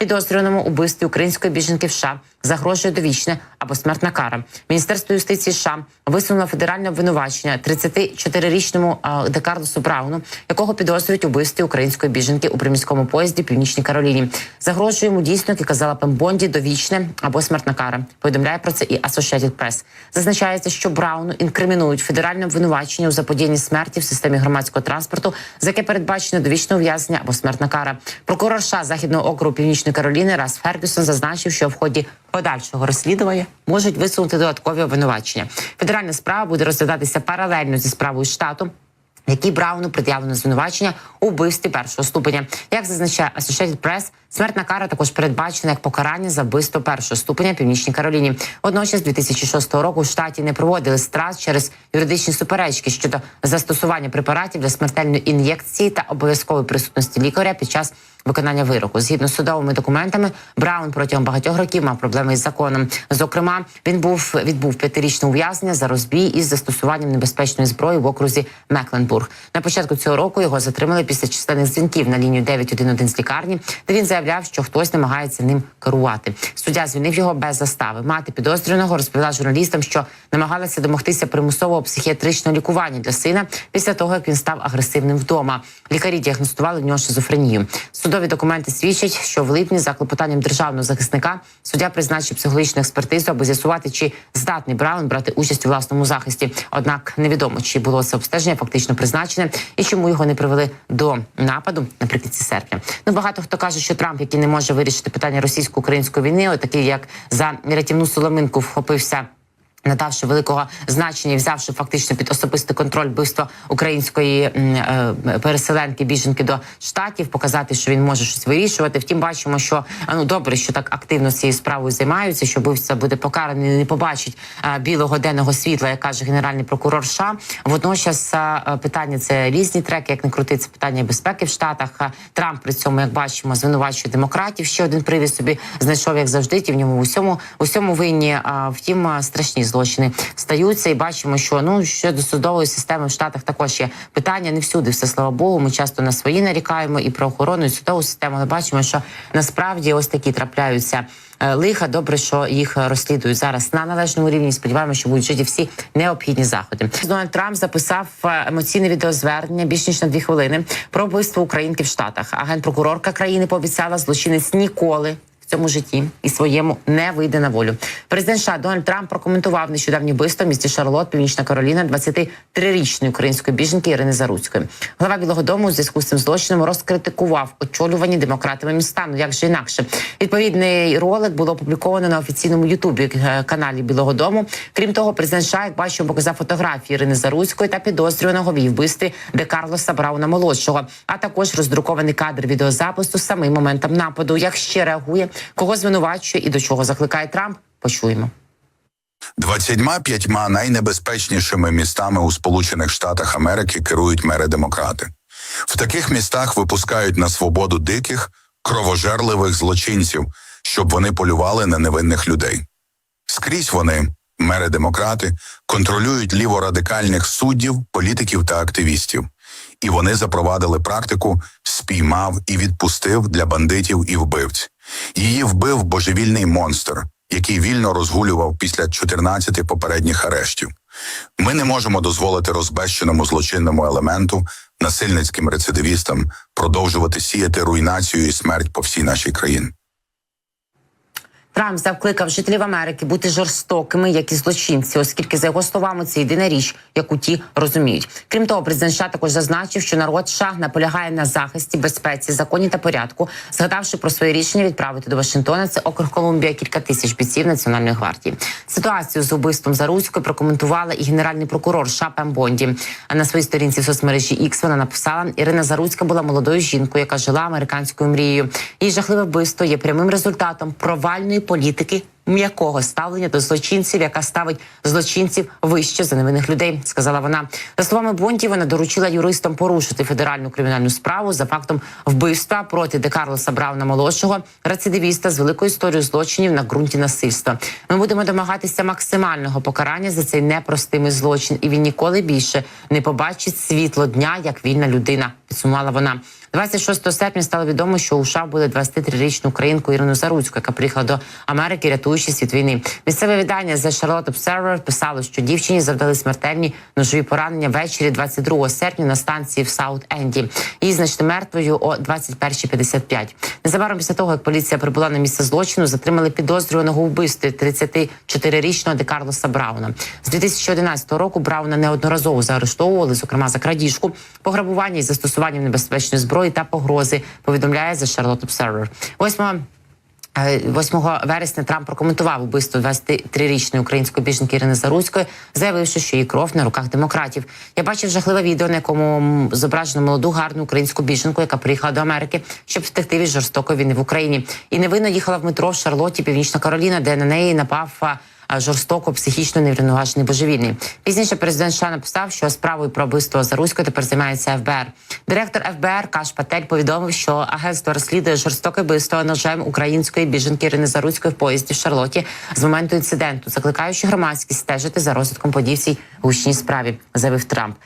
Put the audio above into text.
Підозрюваному у вбивстві української біженки в США загрожує довічне або смертна кара. Міністерство юстиції США висунуло федеральне обвинувачення 34-річному а, Брауну, якого підозрюють у української біженки у приміському поїзді Північній Кароліні. Загрожує йому дійсно, як і казала Пембонді, довічне або смертна кара. Повідомляє про це і Associated Press. Зазначається, що Брауну інкримінують федеральне обвинувачення у заподіянні смерті в системі громадського транспорту, за яке передбачено довічне ув'язнення або смертна кара. Прокурор США західного округу Північної Кароліни Рас Фергюсон зазначив, що в ході подальшого розслідування можуть висунути додаткові обвинувачення. Федеральна справа буде розглядатися паралельно зі справою штату. Які Брауну пред'явлено звинувачення у вбивстві першого ступеня. Як зазначає Associated Press, смертна кара також передбачена як покарання за вбивство першого ступеня Північній Кароліні. Водночас, 2006 року в штаті не проводили страт через юридичні суперечки щодо застосування препаратів для смертельної ін'єкції та обов'язкової присутності лікаря під час виконання вироку. Згідно з судовими документами, Браун протягом багатьох років мав проблеми із законом. Зокрема, він був відбув п'ятирічне ув'язнення за розбій із застосуванням небезпечної зброї в окрузі Мекленбург. На початку цього року його затримали після численних дзвінків на лінію 911 з лікарні, де він заявляв, що хтось намагається ним керувати. Суддя звільнив його без застави. Мати підозрюваного розповіла журналістам, що намагалася домогтися примусового психіатричного лікування для сина після того, як він став агресивним вдома. Лікарі діагностували в нього шизофренію. Судові документи свідчать, що в липні за клопотанням державного захисника суддя призначив психологічну експертизу, аби з'ясувати, чи здатний Браун брати участь у власному захисті. Однак невідомо, чи було це обстеження фактично призначене і чому його не привели до нападу наприкінці серпня. Ну багато хто каже, що Трамп, який не може вирішити питання російсько-української війни, отакий як за рятівну соломинку вхопився. Надавши великого значення, взявши фактично під особистий контроль вбивство української е, переселенки біженки до штатів, показати, що він може щось вирішувати. Втім, бачимо, що ну добре, що так активно цією справою займаються, що вбивця буде покараний, не побачить білого денного світла, як каже генеральний прокурор. США. водночас питання це різні треки, як не крути, це питання безпеки в Штатах. Трамп при цьому, як бачимо, звинувачує демократів. Ще один привід собі знайшов, як завжди. Ті в ньому усьому усьому винні. А втім, страшні злочини стаються, і бачимо, що ну щодо судової системи в Штатах також є питання. Не всюди все слава Богу. Ми часто на свої нарікаємо і про охорону і судову систему. Але бачимо, що насправді ось такі трапляються е, лиха. Добре, що їх розслідують зараз на належному рівні. Сподіваємося, що будуть вжиті всі необхідні заходи. Дональд Трамп записав е, емоційне відеозвернення більш ніж на дві хвилини про вбивство українки в Штатах. Агент прокурорка країни пообіцяла злочинець ніколи. Цьому житті і своєму не вийде на волю. Президент США Дональд Трамп прокоментував нещодавні вбивство в місті Шарлот, Північна Кароліна, 23-річної української біженки Ірини Заруцької. Глава Білого Дому у зв'язку з цим злочином розкритикував очолювані демократами міста. Ну як же інакше, відповідний ролик було опубліковано на офіційному Ютубі е, каналі Білого Дому. Крім того, президент США, як бачимо, показав фотографії Ірини Заруцької та підозрюваного в її вбивстві де Карлоса Брауна молодшого, а також роздрукований кадр відеозапису самим моментом нападу. Як ще реагує, кого звинувачує і до чого закликає Трамп? Почуємо. 25 найнебезпечнішими містами у Сполучених Штатах Америки керують мери демократи. В таких містах випускають на свободу диких, кровожерливих злочинців, щоб вони полювали на невинних людей. Скрізь вони, мери демократи, контролюють ліворадикальних суддів, політиків та активістів. І вони запровадили практику спіймав і відпустив для бандитів і вбивць. Її вбив божевільний монстр, який вільно розгулював після 14 попередніх арештів. Ми не можемо дозволити розбещеному злочинному елементу, насильницьким рецидивістам продовжувати сіяти руйнацію і смерть по всій нашій країні. Трамп закликав жителів Америки бути жорстокими, як і злочинці, оскільки за його словами це єдина річ, яку ті розуміють. Крім того, президент США також зазначив, що народ США наполягає на захисті, безпеці, законі та порядку, згадавши про своє рішення відправити до Вашингтона. Це округ Колумбія кілька тисяч бійців національної гвардії. Ситуацію з убивством Заруцької прокоментувала і генеральний прокурор США Пем Бонді. А на своїй сторінці в соцмережі X вона написала: Ірина Заруцька була молодою жінкою, яка жила американською мрією. Її жахливе вбивство є прямим результатом провальної політики м'якого ставлення до злочинців, яка ставить злочинців вище за невинних людей, сказала вона. За словами Бонді, вона доручила юристам порушити федеральну кримінальну справу за фактом вбивства проти Де Карлоса Брауна молодшого, рецидивіста з великою історією злочинів на ґрунті насильства. Ми будемо домагатися максимального покарання за цей непростимий злочин, і він ніколи більше не побачить світло дня як вільна людина. Підсумувала вона. 26 серпня стало відомо, що у США буде 23-річну українку Ірину Заруцьку, яка приїхала до Америки, рятуючи світ війни. Місцеве видання The Charlotte Observer писало, що дівчині завдали смертельні ножові поранення ввечері 22 серпня на станції в Саут Енді. Її знайшли мертвою о 21.55. Незабаром після того, як поліція прибула на місце злочину, затримали підозрюваного вбивстві 34-річного Декарлоса Брауна. З 2011 року Брауна неодноразово заарештовували, зокрема за крадіжку, пограбування і застосуванням небезпечної зброї та погрози. Повідомляє The Charlotte Observer. 8 Е, 8 вересня Трамп прокоментував убивство 23-річної української біженки Ірини Заруцької, заявивши, що її кров на руках демократів. Я бачив жахливе відео, на якому зображено молоду гарну українську біженку, яка приїхала до Америки, щоб втекти від жорстокої війни в Україні. І невинно їхала в метро в Шарлотті, Північна Кароліна, де на неї напав. Жорстоко психічно неврівноважений божевільний. Пізніше президент США написав, що справою про вбивство Заруського тепер займається ФБР. Директор ФБР Каш Патель повідомив, що агентство розслідує жорстоке вбивство ножем української біженки Ірини Заруської в поїзді в Шарлоті з моменту інциденту, закликаючи громадськість стежити за розвитком подій в цій гучній справі, заявив Трамп.